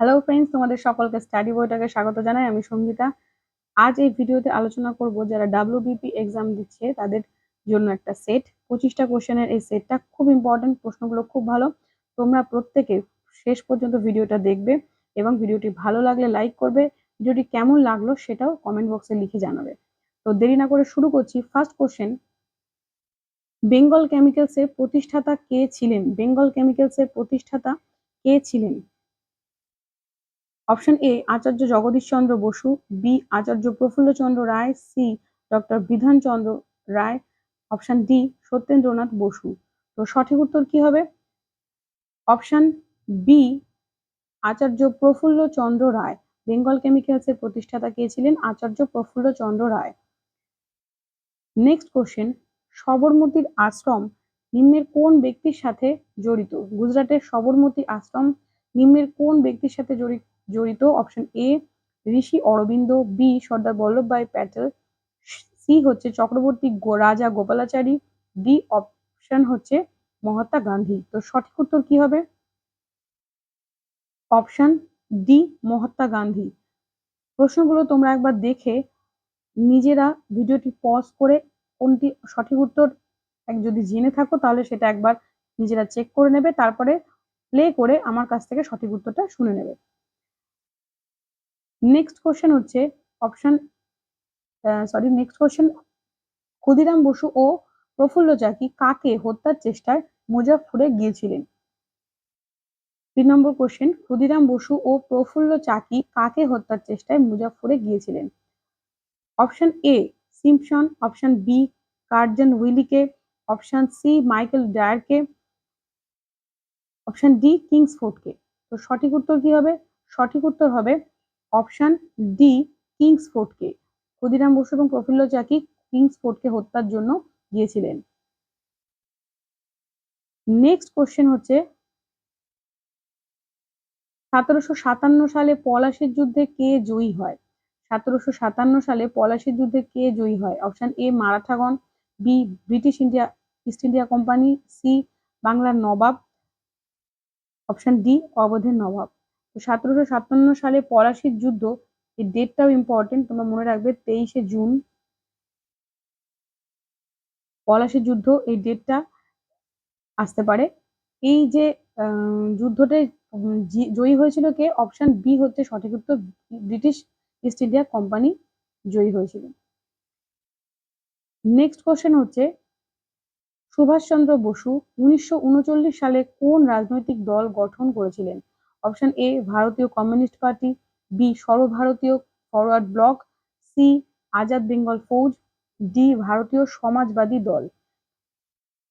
Hello friends তোমাদের সকলকে study বইটাকে স্বাগত জানাই, আমি সঙ্গীতা। আজ এই ভিডিওতে আলোচনা করব যারা ডাব্লিউবিপি এক্সাম দিচ্ছে, তাদের জন্য একটা সেট পঁচিশটা কোশ্চেনের এই সেটটা খুব ইম্পর্টেন্ট প্রশ্নগুলো খুব ভালো। তোমরা প্রত্যেকে শেষ পর্যন্ত ভিডিওটা দেখবে এবং ভিডিওটি ভালো লাগলে লাইক করবে। ভিডিওটি কেমন লাগল সেটাও কমেন্ট বক্সে লিখে জানাবে। তো দেরি না করে শুরু করছি। ফার্স্ট কোশ্চেন বেঙ্গল কেমিক্যালসের প্রতিষ্ঠাতা কে ছিলেন? বেঙ্গল কেমিক্যালসের প্রতিষ্ঠাতা কে ছিলেন? Option A, Acharya Jagadish Chandra Basu, B, Acharya Prafulla Chandra Ray, C, doctor Bidhan Chandra Ray, option D, Satyendra Nath Basu. তো সঠিক উত্তর কি হবে? Option B, Acharya Prafulla Chandra Ray. Bengal কেমিক্যালসের প্রতিষ্ঠাতা কে ছিলেন? আচার্য প্রফুল্ল চন্দ্র রায়। নেক্সট কোশ্চেন, সবরমতীর আশ্রম নিম্নের কোন ব্যক্তির সাথে জড়িত? গুজরাটের সবরমতী আশ্রম নিম্নের কোন ব্যক্তির সাথে জড়িত? জড়িত option A Rishi Aurobindo B Sardar Vallabhbhai Patel C হচ্ছে চক্রবর্তী রাজা গোপালাচারী ডি অপশন হচ্ছে মহাত্মা গান্ধী। তো সঠিক উত্তর কি হবে? Option D Mahatma Gandhi. প্রশ্নগুলো তোমরা একবার দেখে নিজেরা ভিডিওটি পজ করে কোনটি সঠিক উত্তর যদি জেনে থাকো তাহলে সেটা একবার নিজেরা চেক করে নেবে, তারপরে প্লে করে আমার কাছ থেকে সঠিক উত্তরটা শুনে নেবে। নেক্সট কোশ্চেন হচ্ছে option sorry next question Khudiram Basu ও প্রফুল্ল চাকি কাকে হত্যার চেষ্টায় মুজাফরে গিয়েছিলেন? তিন নম্বর কোশ্চেন ক্ষুদিরাম বসু ও প্রফুল্ল চাকি কাকে হত্যার চেষ্টায় মুজাফরে গিয়েছিলেন? Option A Simpson option B Curzon উইলিকে option C Michael ডায়ারকে অপশন ডি কিংসফোর্ডকে তো সঠিক উত্তর কি হবে? সঠিক উত্তর হবে অপশন ডি, কিংস ফোর্টকে। ক্ষুদিরাম বসু এবং প্রফুল্ল চাকি কিংস ফোর্টকে হত্যার জন্য গিয়েছিলেন। নেক্সট কোশ্চেন হচ্ছে, সতেরোশো সাতান্ন সালে পলাশির যুদ্ধে কে জয়ী হয়? সতেরোশো সাতান্ন সালে পলাশির যুদ্ধে কে জয়ী হয়? Option A, মারাঠাগণ, B, British India, East India company, C, বাংলার নবাব, অপশন ডি, অবধের নবাব। সতেরোশো সাতান্ন সালে পলাশির যুদ্ধ, এই ডেটটাও ইম্পর্টেন্ট তোমরা মনে রাখবে তেইশে জুন। পলাশির যুদ্ধ, এই ডেটটা আসতে পারে। এই যে যুদ্ধটা জয়ী হয়েছিল কে? অপশন বি হচ্ছে সঠিক উত্তর ব্রিটিশ ইস্ট ইন্ডিয়া কোম্পানি জয়ী হয়েছিল। নেক্সট কোশ্চেন হচ্ছে, সুভাষচন্দ্র বসু উনিশশো উনচল্লিশ সালে কোন রাজনৈতিক দল গঠন করেছিলেন? অপশন এ, ভারতীয় কমিউনিস্ট পার্টি, বি, সর্বভারতীয় forward bloc, C, Azad Bengal Fauj, D, ভারতীয় সমাজবাদী দল।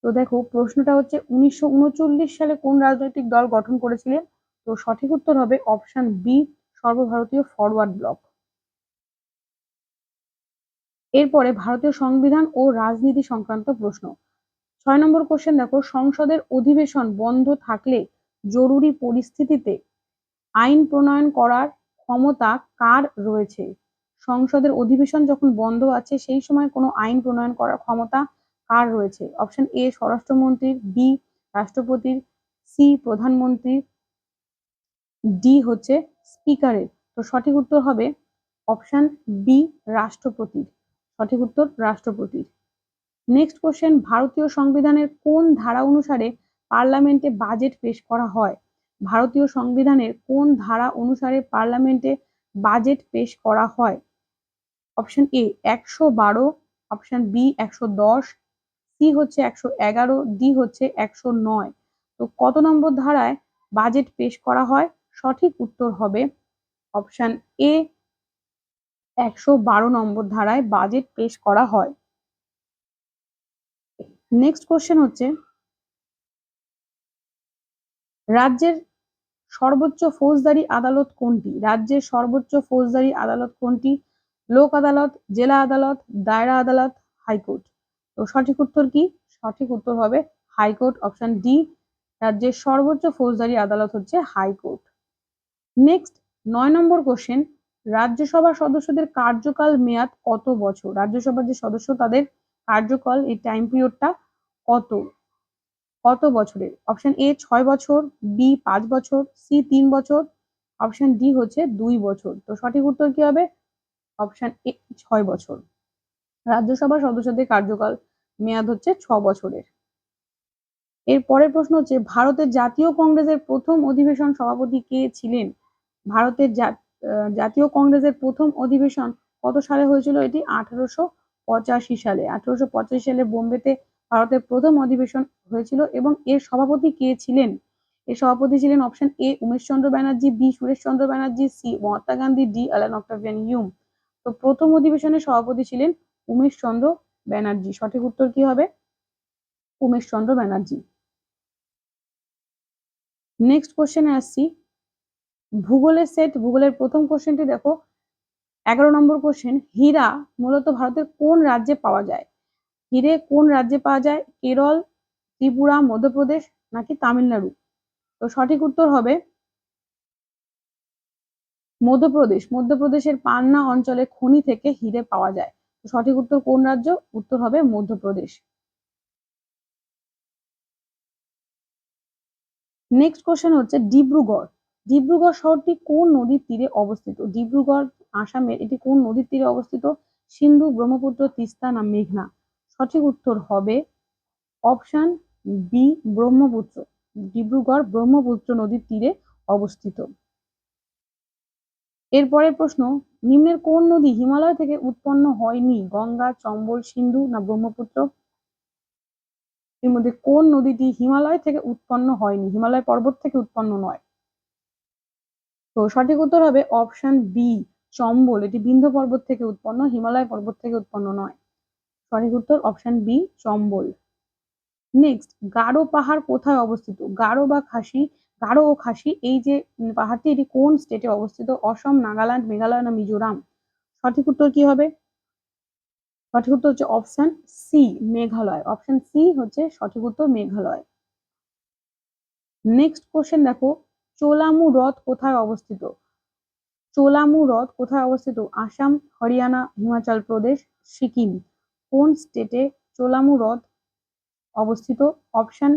তো দেখো, প্রশ্নটা হচ্ছে, উনিশশো উনচল্লিশ সালে কোন রাজনৈতিক দল গঠন করেছিলেন? তো সঠিক উত্তর হবে অপশন বি, সর্বভারতীয় ফরওয়ার্ড ব্লক। এরপরে ভারতীয় সংবিধান ও রাজনীতি সংক্রান্ত প্রশ্ন। ছয় নম্বর কোশ্চেন দেখো, সংসদের অধিবেশন বন্ধ থাকলে জরুরি পরিস্থিতিতে আইন প্রণয়ন করার ক্ষমতা কার রয়েছে? সংসদের অধিবেশন যখন বন্ধ আছে, সেই সময় কোনো আইন প্রণয়ন করার ক্ষমতা কার রয়েছে? অপশন এ, স্বরাষ্ট্রমন্ত্রীর, বি, রাষ্ট্রপতির, সি, প্রধানমন্ত্রীর, ডি হচ্ছে স্পিকারের। তো সঠিক উত্তর হবে অপশন বি, রাষ্ট্রপতির। সঠিক উত্তর রাষ্ট্রপতির। নেক্সট কোশ্চেন, ভারতীয় সংবিধানের কোন ধারা অনুসারে পার্লামেন্টে বাজেট পেশ করা হয়। ভারতীয় সংবিধানের কোন ধারা অনুসারে পার্লামেন্টে বাজেট পেশ করা হয়? অপশন এ, একশো বারো, অপশন বি, একশো দশ, সি হচ্ছে একশো এগারো, ডি হচ্ছে একশো নয়। তো কত নম্বর ধারায় বাজেট পেশ করা হয়? সঠিক উত্তর হবে অপশন এ, একশো বারো নম্বর ধারায় বাজেট পেশ করা হয়। নেক্সট কোশ্চেন হচ্ছে রাজ্যের সর্বোচ্চ ফৌজদারি আদালত কোনটি? রাজ্যের সর্বোচ্চ ফৌজদারি আদালত কোনটি? লোক আদালত, জেলা আদালত, দায়রা আদালত, হাইকোর্ট। তো সঠিক উত্তর কি? সঠিক উত্তর হবে হাইকোর্ট, অপশন ডি। রাজ্যের সর্বোচ্চ ফৌজদারি আদালত হচ্ছে হাইকোর্ট। নেক্সট, নয় নম্বর কোশ্চেন, রাজ্যসভার সদস্যদের কার্যকাল মেয়াদ কত বছর? রাজ্যসভার যে সদস্য তাদের কার্যকাল, এই টাইম পিরিয়ডটা কত? কত বছরের? অপশন এ ছয় বছর বি পাঁচ বছর সি তিন বছর অপশন ডি হচ্ছে দুই বছর। তো সঠিক উত্তর কি হবে? অপশন এ ছয় বছর। রাজ্যসভার সদস্যদের কার্যকাল মেয়াদ হচ্ছে ছ বছরের। এর পরের প্রশ্ন হচ্ছে, ভারতের জাতীয় কংগ্রেসের প্রথম অধিবেশন সভাপতি কে ছিলেন? ভারতের জাতীয় কংগ্রেসের প্রথম অধিবেশন কত সালে হয়েছিল? এটি আঠারোশো পঁচাশি সালে। আঠারোশো পঁচাশি সালে বোম্বেতে ভারতের প্রথম অধিবেশন হয়েছিল এবং এর সভাপতি কে ছিলেন? এর সভাপতি ছিলেন option A Umesh Chandra Banerjee B Suresh Chandra Banerjee C Mahatma Gandhi D Allan Octavian Hume তো প্রথম অধিবেশনের সভাপতি ছিলেন উমেশ চন্দ্র ব্যানার্জি। সঠিক উত্তর কি হবে? উমেশ চন্দ্র ব্যানার্জি নেক্সট কোশ্চেনে আসছি। ভূগোলের সেট ভূগোলের প্রথম কোশ্চেনটি দেখো। এগারো নম্বর কোশ্চেন হীরা মূলত ভারতের কোন রাজ্যে পাওয়া যায়? হিরে কোন রাজ্যে পাওয়া যায়? কেরল, ত্রিপুরা, মধ্যপ্রদেশ নাকি তামিলনাড়ু? তো সঠিক উত্তর হবে মধ্যপ্রদেশ। মধ্যপ্রদেশের পান্না অঞ্চলে খনি থেকে হিরে পাওয়া যায়। সঠিক উত্তর কোন রাজ্য? উত্তর হবে মধ্যপ্রদেশ। নেক্সট কোশ্চেন হচ্ছে ডিব্রুগড়। ডিব্রুগড় শহরটি কোন নদীর তীরে অবস্থিত? ডিব্রুগড়, আসামের এটি কোন নদীর তীরে অবস্থিত? সিন্ধু, ব্রহ্মপুত্র, তিস্তা না মেঘনা? সঠিক উত্তর হবে অপশন বি ব্রহ্মপুত্র, ডিব্রুগড় ব্রহ্মপুত্র নদীর তীরে অবস্থিত। এরপরের প্রশ্ন, নিম্নের কোন নদী হিমালয় থেকে উৎপন্ন হয়নি? গঙ্গা, চম্বল, সিন্ধু না ব্রহ্মপুত্র? এর মধ্যে কোন নদীটি হিমালয় থেকে উৎপন্ন হয়নি? হিমালয় পর্বত থেকে উৎপন্ন নয়। তো সঠিক উত্তর হবে অপশন বি চম্বল। এটি বিন্ধ্য পর্বত থেকে উৎপন্ন, হিমালয় পর্বত থেকে উৎপন্ন নয়। সঠিক উত্তর option B Chambal. Next Garo পাহাড় কোথায় অবস্থিত? গারো বা খাসি? গারো ও খাসি, এই যে পাহাড়টি এটি কোন স্টেটে অবস্থিত? অসম, নাগাল্যান্ড, মেঘালয় না মিজোরাম? সঠিক উত্তর কি হবে? সঠিক উত্তর হচ্ছে option C Meghalaya. Option C হচ্ছে সঠিক উত্তর মেঘালয়। নেক্সট কোশ্চেন দেখো, চোলামু হ্রদ কোথায় অবস্থিত? চোলামু হ্রদ কোথায় অবস্থিত? আসাম, হরিয়ানা, হিমাচল প্রদেশ, সিকিম। কোন স্টেটে চোলামু হ্রদ অবস্থিত? অপশন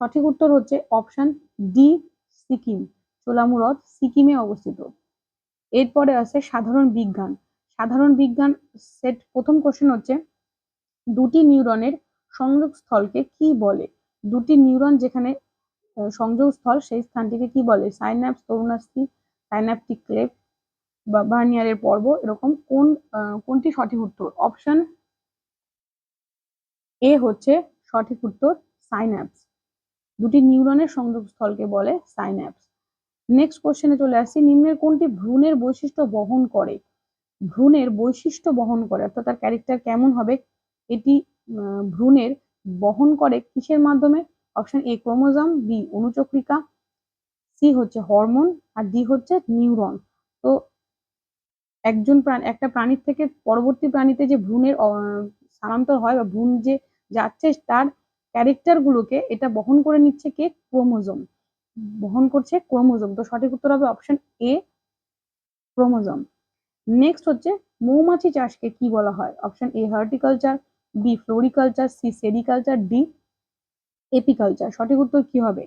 সঠিক উত্তর হচ্ছে অপশন ডি সিকিম। চোলামু হ্রদ সিকিমে অবস্থিত। এরপরে আছে সাধারণ বিজ্ঞান। সাধারণ বিজ্ঞান সেট প্রথম কোশ্চেন হচ্ছে, দুটি নিউরনের সংযোগস্থলকে কি বলে? দুটি নিউরন যেখানে সংযোগস্থল সেই স্থানটিকে কি বলে? সাইন্যাপস তরুণাস্থি সাইন্যাপটিক ক্লেপ বা ভার্নিয়ারের পর্ব, এরকম কোন কোনটি সঠিক উত্তর? অপশন এ হচ্ছে সঠিক উত্তর সাইন্যাপস দুটি নিউরনের সংযোগস্থলকে বলে সাইন্যাপস নেক্সট কোশ্চেনে চলে আসছি, নিম্নের কোনটি ভ্রূণের বৈশিষ্ট্য বহন করে? ভ্রূণের বৈশিষ্ট্য বহন করে, অর্থাৎ তার ক্যারেক্টার কেমন হবে? এটি ভ্রূণের বহন করে কিসের মাধ্যমে? অপশন এ ক্রোমোজম বি অনুচক্রিকা সি হচ্ছে হরমোন, আর ডি হচ্ছে নিউরন তো একজন প্রাণ, একটা প্রাণীর থেকে পরবর্তী প্রাণীতে যে ভ্রূণের স্থানান্তর হয় বা ভ্রূণ যে যাচ্ছে তার ক্যারেক্টার গুলোকে এটা বহন করে নিচ্ছে কে? ক্রোমোজোম বহন করছে ক্রোমোজোম তো সঠিক উত্তর হবে অপশন এ ক্রোমোজোম নেক্সট হচ্ছে মৌমাছি চাষকে কি বলা হয়? Option A horticulture B floriculture C sericulture D apiculture সঠিক উত্তর কি হবে?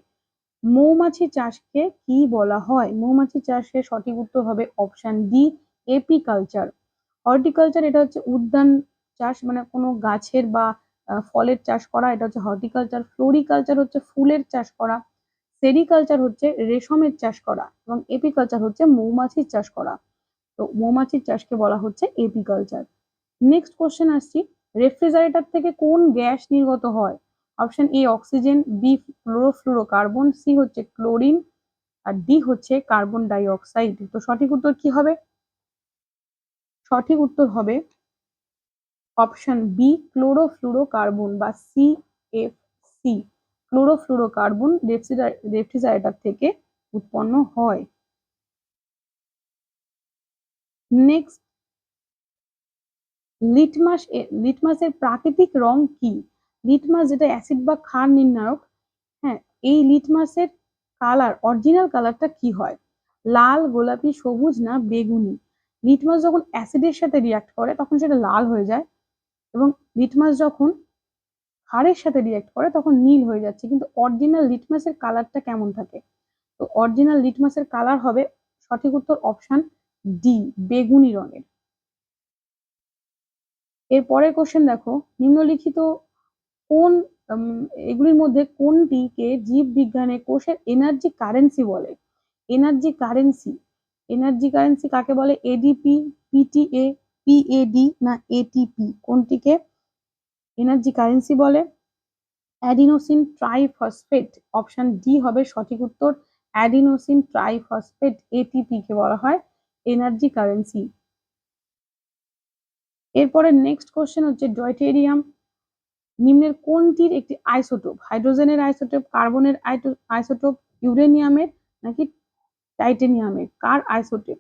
মৌমাছি চাষকে কি বলা হয়? মৌমাছি চাষে সঠিক উত্তর হবে অপশন ডি এপিকালচার হর্টিকালচার এটা হচ্ছে উদ্যান চাষ মানে কোনো গাছের বা ফলের চাষ করা, এটা হচ্ছে হর্টিকালচার, ফ্লোরিকালচার হচ্ছে ফুলের চাষ করা, সেরিকালচার হচ্ছে রেশমের চাষ করা এবং এপিকালচার হচ্ছে মৌমাছির চাষ করা। তো মৌমাছির চাষকে বলা হচ্ছে এপিকালচার। নেক্সট কোশ্চেন আসছি রেফ্রিজারেটর থেকে কোন গ্যাস নির্গত হয়? Option A oxygen B carbon C হচ্ছে ক্লোরিন আর ডি হচ্ছে কার্বন ডাই অক্সাইড তো সঠিক উত্তর কি হবে? সঠিক উত্তর হবে অপশন বি কার্বন বা C F C carbon refrigerator থেকে উৎপন্ন হয়। নেক্সট লিটমাস লিটমাসের প্রাকৃতিক রং কি? লিটমাস যেটা অ্যাসিড বা ক্ষার নির্ণায়ক হ্যাঁ এই লিটমাসের কালার, অরিজিনাল কালারটা কি হয়? লাল, গোলাপি, সবুজ না বেগুনি? লিটমাস যখন অ্যাসিডের সাথে রিয়াক্ট করে, তখন সেটা লাল হয়ে যায়। এবং লিটমাস যখন ক্ষারের সাথে রিয়াক্ট করে, তখন নীল হয়ে যাচ্ছে। কিন্তু অরিজিনাল লিটমাসের কালারটা কেমন থাকে? তো অরিজিনাল লিটমাসের কালার হবে সঠিক উত্তর অপশন ডি বেগুনি রঙের। এর পরের কোশ্চেন দেখো, নিম্নলিখিত কোন এগুলির মধ্যে কোনটিকে জীববিজ্ঞানে কোষের এনার্জি কারেন্সি বলে? এনার্জি কারেন্সি এনার্জি কারেন্সি কাকে বলে? এডিপি পিটিএ পিএডি না এটিপি কোনটিকে? এনার্জি কারেন্সি বলে। অ্যাডিনোসিন ট্রাইফসফেট অপশন ডি হবে সঠিক উত্তর। অ্যাডিনোসিন ট্রাইফসফেট এটিপি কে বলা হয়। এনার্জি কারেন্সি এরপরে নেক্সট কোশ্চেন হচ্ছে ডয়টেরিয়াম নিম্নের কোনটির একটি আইসোটোপ হাইড্রোজেনের আইসোটোপ কার্বনের আইসোটোপ ইউরেনিয়ামের নাকি টাইটেনিয়ামের কার isotope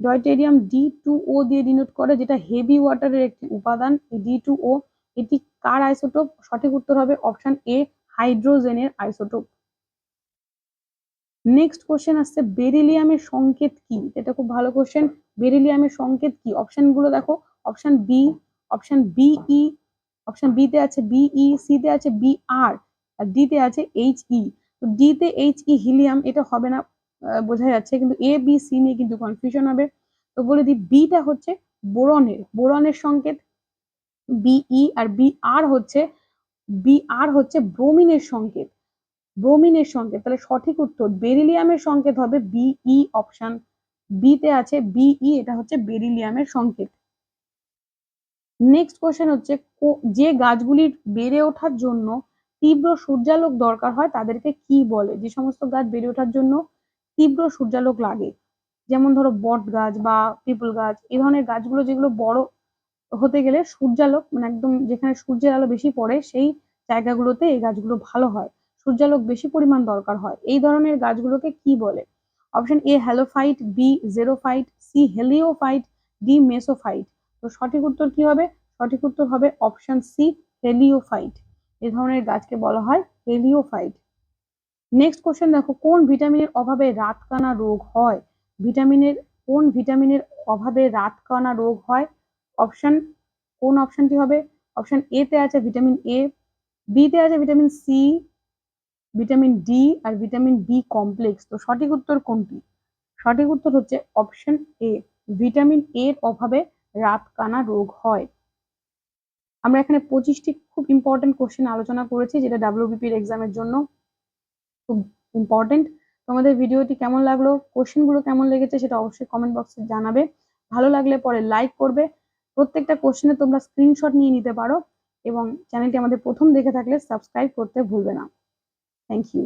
deuterium D two O দিয়ে ডিনোট করে, যেটা হেভি ওয়াটারের একটি উপাদান। ডি টু ও, এটি কার আইসোটোপ সঠিক উত্তর হবে অপশন এ হাইড্রোজেনের আইসোটোপ নেক্সট কোশ্চেন আসছে বেরিলিয়ামের সংকেত কি? এটা খুব ভালো কোশ্চেন বেরিলিয়ামের সংকেত কি? অপশনগুলো দেখো। Option B option B E option B তে আছে বিই সি তে আছে বি আর আর ডি তে আছে এইচ ই তো ডি তে এইচ ই হিলিয়াম এটা হবে না বোঝা যাচ্ছে। কিন্তু এ বি সি নিয়ে কিন্তু কনফিউশন হবে। তো বলে দিই বিটা হচ্ছে বোরনের। বোরনের সংকেত বিই আর বি আর হচ্ছে বি আর হচ্ছে ব্রোমিনের সংকেত। ব্রোমিনের সংকেত, তাহলে সঠিক উত্তর বেরিলিয়ামের সংকেত হবে বিই অপশন বি তে আছে বিই এটা হচ্ছে বেরিলিয়ামের সংকেত। নেক্সট কোশ্চেন হচ্ছে যে গাছগুলির বেড়ে ওঠার জন্য তীব্র সূর্যালোক দরকার হয়, তাদেরকে কি বলে? যে সমস্ত গাছ বেড়ে ওঠার জন্য তীব্র সূর্যালোক লাগে। যেমন ধরো বট গাছ বা পিপল গাছ এই ধরনের গাছগুলো যেগুলো বড় হতে গেলে সূর্যালোক মানে একদম যেখানে সূর্যের আলো বেশি পড়ে সেই জায়গাগুলোতে এই গাছগুলো ভালো হয়। সূর্যালোক বেশি পরিমাণ দরকার হয়। এই ধরনের গাছগুলোকে কি বলে? Option A halophyte, B xerophyte, C heliophyte, D mesophyte. তো সঠিক উত্তর কি হবে? সঠিক উত্তর হবে অপশন সি হেলিওফাইট। এই ধরনের গাছকে বলা হয় হেলিওফাইট। নেক্সট কোশ্চেন দেখো, কোন ভিটামিনের অভাবে রাতকানা রোগ হয়? ভিটামিনের কোন ভিটামিনের অভাবে রাতকানা রোগ হয়? অপশন কোন অপশনটি হবে? অপশন এ তে আছে ভিটামিন এ বি তে আছে ভিটামিন সি ভিটামিন ডি আর ভিটামিন বি কমপ্লেক্স তো সঠিক উত্তর কোনটি? সঠিক উত্তর হচ্ছে অপশন এ ভিটামিন এর অভাবে রাতকানা রোগ হয়। আমরা এখানে পঁচিশটি খুব ইম্পর্টেন্ট কোশ্চেন আলোচনা করেছি, যেটা ডাব্লিউবিপির এক্সামের জন্য। খুব ইম্পর্টেন্ট তোমাদের ভিডিওটি কেমন লাগল? কোশ্চেনগুলো কেমন লেগেছে সেটা অবশ্যই কমেন্ট বক্সে জানাবে। ভালো লাগলে পরে লাইক করবে। প্রত্যেকটা কোশ্চেনে তোমরা স্ক্রিনশট নিয়ে নিতে পারো এবং চ্যানেলটি আমাদের প্রথম দেখে থাকলে সাবস্ক্রাইব করতে ভুলবে না। Thank you